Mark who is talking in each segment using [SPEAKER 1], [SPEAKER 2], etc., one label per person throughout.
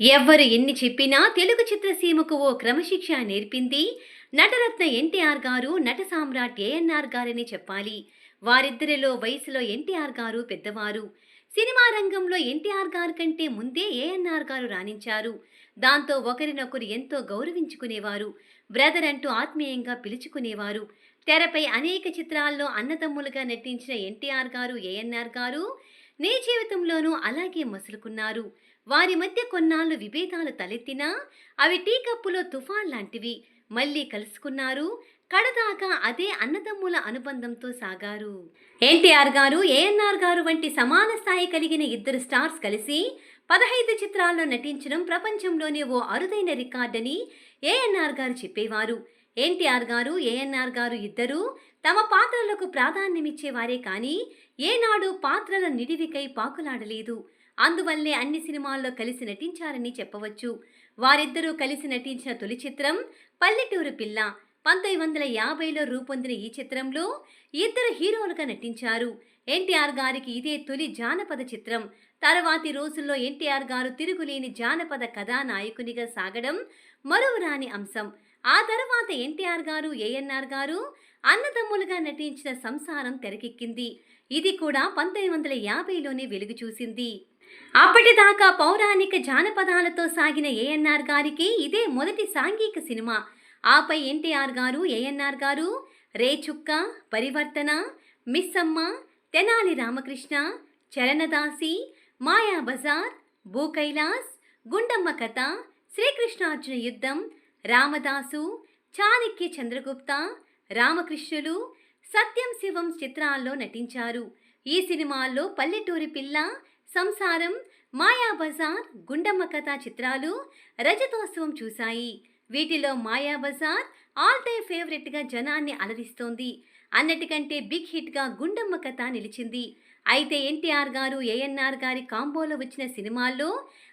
[SPEAKER 1] ఎవ్వరు ఎన్ని చెప్పినా తెలుగు చిత్రసీమకు ఓ క్రమశిక్ష నేర్పింది. నటరత్న ఎన్టీఆర్ గారు నట సామ్రాట్ ఏఎన్ఆర్ గారని చెప్పాలి. వారిద్దరిలో వయసులో ఎన్టీఆర్ గారు పెద్దవారు. సినిమా రంగంలో ఎన్టీఆర్ గారు కంటే ముందే ఏఎన్ఆర్ గారు రాణించారు. దాంతో ఒకరినొకరు ఎంతో గౌరవించుకునేవారు. బ్రదర్ అంటూ ఆత్మీయంగా పిలుచుకునేవారు. తెరపై అనేక చిత్రాల్లో అన్నదమ్ములుగా నటించిన ఎన్టీఆర్ గారు ఏఎన్ఆర్ గారు నీ జీవితంలోనూ అలాగే మసులుకున్నారు. వారి మధ్య కొన్నాళ్ళు విభేదాలు తలెత్తినా అవి టీ కప్పులో తుఫాన్ లాంటివి. మళ్ళీ కలుసుకున్నారు. కడదాకా అదే అన్నదమ్ముల అనుబంధంతో సాగారు. ఎన్టీఆర్ గారు ఏఎన్ఆర్ గారు వంటి సమాన స్థాయి కలిగిన ఇద్దరు స్టార్స్ కలిసి పదహైదు చిత్రాల్లో నటించడం ప్రపంచంలోనే ఓ అరుదైన రికార్డని ఏఎన్ఆర్ గారు చెప్పేవారు. ఎన్టీఆర్ గారు ఏఎన్ఆర్ గారు ఇద్దరూ తమ పాత్రలకు ప్రాధాన్యమిచ్చేవారే కానీ ఏనాడు పాత్రల నిడివికై పాకులాడలేదు. అందువల్లే అన్ని సినిమాల్లో కలిసి నటించారని చెప్పవచ్చు. వారిద్దరూ కలిసి నటించిన తొలి చిత్రం పల్లెటూరు పిల్ల. పంతొమ్మిది వందల యాభైలో రూపొందిన ఈ చిత్రంలో ఇద్దరు హీరోలుగా నటించారు. ఎన్టీఆర్ గారికి ఇదే తొలి జానపద చిత్రం. తర్వాతి రోజుల్లో ఎన్టీఆర్ గారు తిరుగులేని జానపద కథానాయకునిగా సాగడం మరువురాని అంశం. ఆ తర్వాత ఎన్టీఆర్ గారు ఏఎన్ఆర్ గారు అన్నదమ్ములుగా నటించిన సంసారం తెరకెక్కింది. ఇది కూడా పంతొమ్మిది వందల యాభైలోనే వెలుగు చూసింది. అప్పటిదాకా పౌరాణిక జానపదాలతో సాగిన ఏఎన్ఆర్ గారికి ఇదే మొదటి సాంఘిక సినిమా. ఆపై ఎన్టీఆర్ గారు ఏఎన్ఆర్ గారు రేచుక్క పరివర్తన మిస్సమ్మ తెనాలి రామకృష్ణ చరణదాసి మాయా బజార్ భూకైలాస్ గుండమ్మ కథ శ్రీకృష్ణార్జున యుద్ధం రామదాసు చాణక్య చంద్రగుప్త రామకృష్ణులు సత్యం శివం చిత్రాల్లో నటించారు. ఈ సినిమాల్లో పల్లెటూరి పిల్ల సంసారం మాయా బజార్ గుండమ్మ కథ చిత్రాలు రజతోత్సవం చూశాయి. వీటిలో మాయా బజార్ ఆల్ టైమ్ ఫేవరెట్గా జనాన్ని అలరిస్తోంది. అన్నిటికంటే బిగ్ హిట్గా గుండమ్మ కథ నిలిచింది. అయితే ఎన్టీఆర్ గారు ఏఎన్ఆర్ గారి కాంబోలో వచ్చిన సినిమాల్లో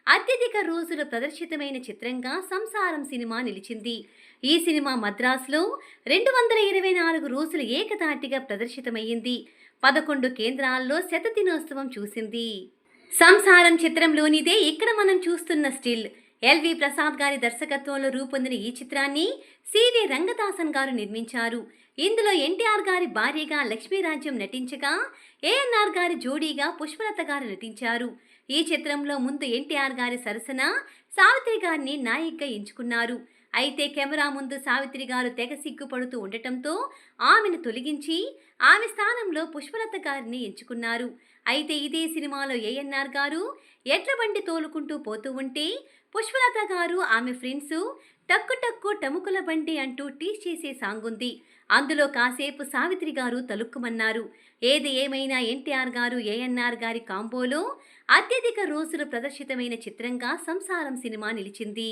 [SPEAKER 1] అత్యధిక రోజులు ప్రదర్శితమైన చిత్రంగా సంసారం సినిమా నిలిచింది. ఈ సినిమా మద్రాసులో రెండు వందల ఇరవై నాలుగు రోజులు ఏకధాటిగా ప్రదర్శితమయ్యింది. పదకొండు కేంద్రాల్లో శత దినోత్సవం చూసింది. సంసారం చిత్రంలోనిదే ఇక్కడ మనం చూస్తున్న స్టిల్. ఎల్వి ప్రసాద్ గారి దర్శకత్వంలో రూపొందిన ఈ చిత్రాన్ని సివి రంగదాసన్ గారు నిర్మించారు. ఇందులో ఎన్టీఆర్ గారి భార్యగా లక్ష్మీరాజ్యం నటించగా ఏఎన్ఆర్ గారి జోడీగా పుష్పలత గారు నటించారు. ఈ చిత్రంలో ముందు ఎన్టీఆర్ గారి సరసన సావిత్రి గారిని నాయికగా ఎంచుకున్నారు. అయితే కెమెరా ముందు సావిత్రి గారు తెగ సిగ్గుపడుతూ ఉండటంతో ఆమెను తొలగించి ఆమె స్థానంలో పుష్పలత గారిని ఎంచుకున్నారు. అయితే ఇదే సినిమాలో ఏఎన్ఆర్ గారు ఎడ్ల బండి తోలుకుంటూ పోతూ ఉంటే పుష్పలత గారు ఆమె ఫ్రెండ్స్ టక్కు టక్కు టముకుల బండి అంటూ టీస్ చేసే సాంగ్ ఉంది. అందులో కాసేపు సావిత్రి గారు తలుక్కుమన్నారు. ఏది ఏమైనా ఎన్టీఆర్ గారు ఏఎన్ఆర్ గారి కాంబోలో అత్యధిక రోజులు ప్రదర్శితమైన చిత్రంగా సంసారం సినిమా నిలిచింది.